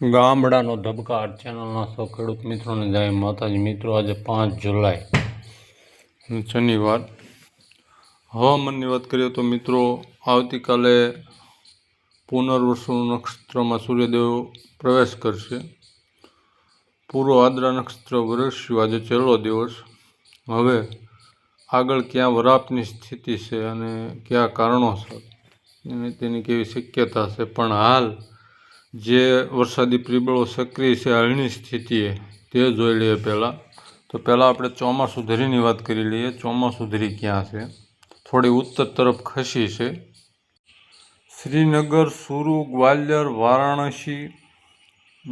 ગામડાનો ધબકાર ચેનલના સૌ ખેડૂત મિત્રોને જય માતાજી. મિત્રો, આજે પાંચ જુલાઈ, શનિવાર. હવામાનની વાત કરીએ તો મિત્રો, આવતીકાલે પુનર્વસુ નક્ષત્રમાં સૂર્યદેવ પ્રવેશ કરશે. પૂર્વ આદ્રા નક્ષત્ર વરસ્યું. આજે છેલ્લો દિવસ. હવે આગળ ક્યાં વરાપની સ્થિતિ છે અને કયા કારણોસર અને તેની કેવી શક્યતા છે? પણ હાલ જે વરસાદી પ્રિબળો સક્રિય છે, હાલની સ્થિતિએ તે જોઈ લઈએ પહેલાં. તો પહેલાં આપણે ચોમાસું ધરીની વાત કરી લઈએ. ચોમાસું ધરી ક્યાં છે? થોડી ઉત્તર તરફ ખસી છે. શ્રીનગર, સુરુ, ગ્વાલિયર, વારાણસી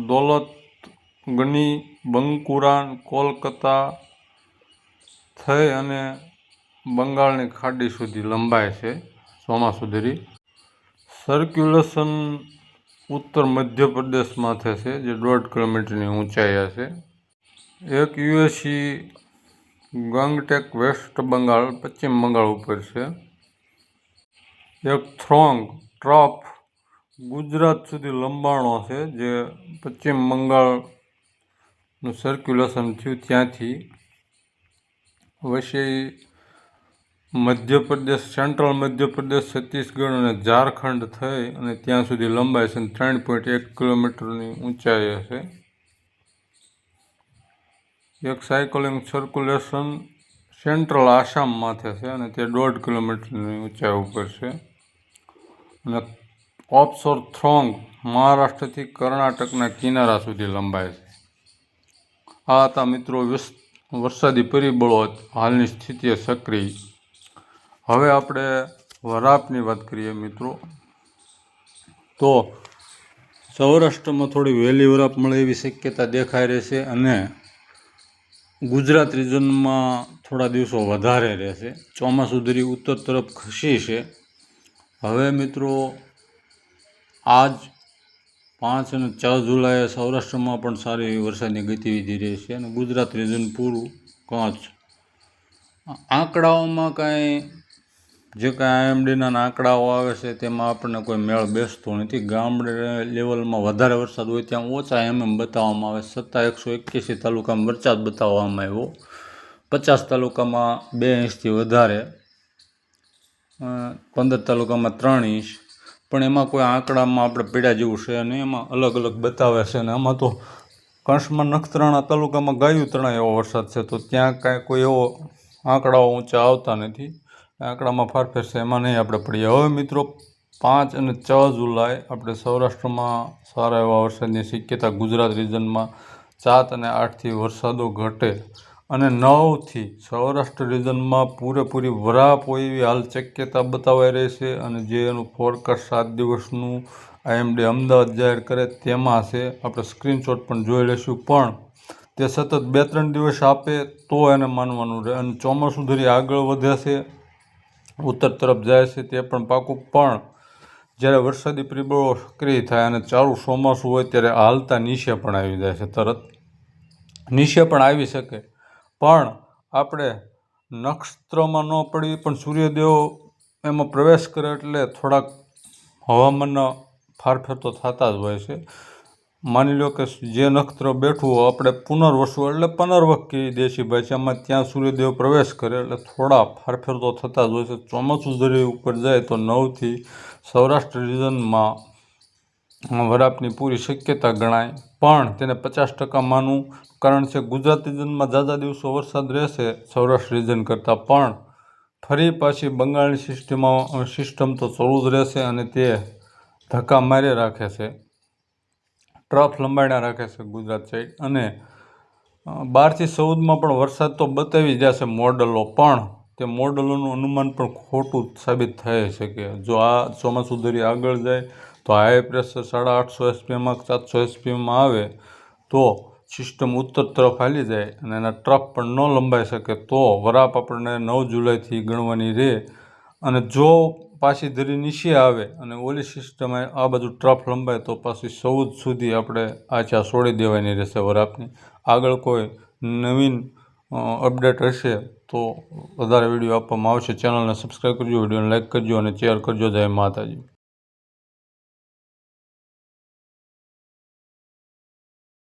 દોલતગની બંકુરાન, કોલકાતા થઈ અને બંગાળની ખાડી સુધી લંબાય છે ચોમાસું ધરી. સર્ક્યુલેશન ઉત્તર મધ્યપ્રદેશમાં થશે, જે દોઢ કિલોમીટરની ઊંચાઈ હશે. એક યુએસી ગંગટેક વેસ્ટ બંગાળ, પશ્ચિમ બંગાળ ઉપર છે. એક થ્રોંગ ટ્રફ ગુજરાત સુધી લંબાણો છે, જે પશ્ચિમ બંગાળનું સર્ક્યુલેશન થયું ત્યાંથી. વસી મધ્યપ્રદેશ, સેન્ટ્રલ મધ્યપ્રદેશ, છત્તીસગઢ અને ઝારખંડ થઈ અને ત્યાં સુધી લંબાઈ છે ત્રણ પોઈન્ટ એક કિલોમીટરની ઊંચાઈ હશે એક સાયકલિંગ સર્ક્યુલેશન સેન્ટ્રલ આસામમાં થશે અને તે દોઢ કિલોમીટરની ઊંચાઈ ઉપર છે. અને ઓફશોર થ્રોંગ મહારાષ્ટ્રથી કર્ણાટકના કિનારા સુધી લંબાય છે. આ હતા મિત્રો વરસાદી પરિબળો હાલની સ્થિતિએ સક્રિય હવે આપણે વરાપની વાત કરીએ મિત્રો. તો સૌરાષ્ટ્રમાં થોડી વહેલી વરાપ મળે એવી શક્યતા દેખાઈ રહેશે અને ગુજરાત રિજનમાં થોડા દિવસો વધારે રહેશે. ચોમાસું ધરી ઉત્તર તરફ ખસી છે. હવે મિત્રો, આજ પાંચ અને છ જુલાઈએ સૌરાષ્ટ્રમાં પણ સારી એવી વરસાદની ગતિવિધિ રહેશે અને ગુજરાત રિજન પૂરું. કચ્છ આંકડાઓમાં કાંઈ જે કાંઈ આઈએમડીના આંકડાઓ આવે છે, તેમાં આપણને કોઈ મેળ બેસતો નથી. ગામડે લેવલમાં વધારે વરસાદ હોય ત્યાં ઓછા એમએમ બતાવવામાં આવે છતાં એકસો એક્યાસી તાલુકામાં વરસાદ બતાવવામાં આવ્યો. પચાસ તાલુકામાં બે ઇંચથી વધારે પંદર તાલુકામાં ત્રણ ઇંચ. પણ એમાં કોઈ આંકડામાં આપણે પીડા જેવું છે અને એમાં અલગ અલગ બતાવે છે અને આમાં તો કંસમાં નખત્રાણા તાલુકામાં ગાયું ત્રણ એવો વરસાદ છે, તો ત્યાં કાંઈ કોઈ એવો આંકડાઓ ઊંચા આવતા નથી. આંકડામાં ફારફેર છે એમાં નહીં આપણે પડીએ. હવે મિત્રો, પાંચ અને છ જુલાઈ આપણે સૌરાષ્ટ્રમાં સારા એવા વરસાદની શક્યતા ગુજરાત રિજનમાં સાત અને આઠથી વરસાદો ઘટે. અને નવથી સૌરાષ્ટ્ર રિજનમાં પૂરેપૂરી વરાપ હોય એવી હાલ શક્યતા બતાવાઈ રહી છે અને જે એનું ફોરકાસ્ટ સાત દિવસનું આઈએમડી અમદાવાદ જાહેર કરે તેમાં છે આપણે સ્ક્રીનશોટ પણ જોઈ લઈશું, પણ તે સતત બે ત્રણ દિવસ આપે તો એને માનવાનું રહે. અને ચોમાસું ધરી આગળ વધે છે. ઉત્તર તરફ જાય છે તે પણ પાકું. પણ જ્યારે વરસાદી પરિબળો સક્રિય થાય અને ચારું ચોમાસું હોય ત્યારે હાલતા નીચે પણ આવી જાય છે, તરત નીચે પણ આવી શકે. પણ આપણે નક્ષત્રમાં ન પડી પણ સૂર્યદેવ એમાં પ્રવેશ કરે એટલે થોડાક હવામાનના ફારફેર તો થતા જ હોય છે. માની લો કે જે નક્ષત્ર બેઠું હોય, આપણે પુનર્વસુ, એટલે પુનર્વક્કી કહીએ દેશી ભાષામાં ત્યાં સૂર્યદેવ પ્રવેશ કરે, એટલે થોડા ફારફેર તો થતા જ હોય છે. ચોમાસું દરી ઉપર જાય તો નવથી સૌરાષ્ટ્ર રિજનમાં વરાપની પૂરી શક્યતા ગણાય. પણ તેને પચાસ ટકા માનવું કારણ છે, ગુજરાત રિજનમાં ઝાઝા દિવસો વરસાદ રહેશે સૌરાષ્ટ્ર રિજન કરતાં. પણ ફરી પાછી બંગાળની સિસ્ટમમાં, સિસ્ટમ તો ચાલુ જ રહેશે અને તે ધક્કા મારે રાખે છે. ટ્રફ લંબાઈના રાખે છે ગુજરાત સાઈડ અને બારથી ચૌદમાં પણ વરસાદ તો બતાવી જશે મોડલો, પણ તે મોડલોનું અનુમાન પણ ખોટું સાબિત થઈ શકે જો આ ચોમાસું ધરી આગળ જાય, તો હાઈ પ્રેશર સાડા આઠસો એસપીએમાં સાતસો એસપીએમાં આવે, તો સિસ્ટમ ઉત્તર તરફ હાલી જાય અને એના ટ્રફ પણ ન લંબાઈ શકે, તો વરાપ આપણને નવ જુલાઈથી ગણવાની રહે અને જો પાછી ધરી નીચે આવે અને ઓલી સિસ્ટમ આ બાજુ ટ્રફ લંબાય, તો પાછી ચૌદ સુધી આપણે આછા છોડી દેવાની રહેશે વરાપની આગળ કોઈ નવીન અપડેટ હશે, તો વધારે વીડિયો આપવામાં આવશે. ચેનલને સબસ્ક્રાઈબ કરજો વિડીયોને લાઇક કરજો અને શેર કરજો. જય માતાજી.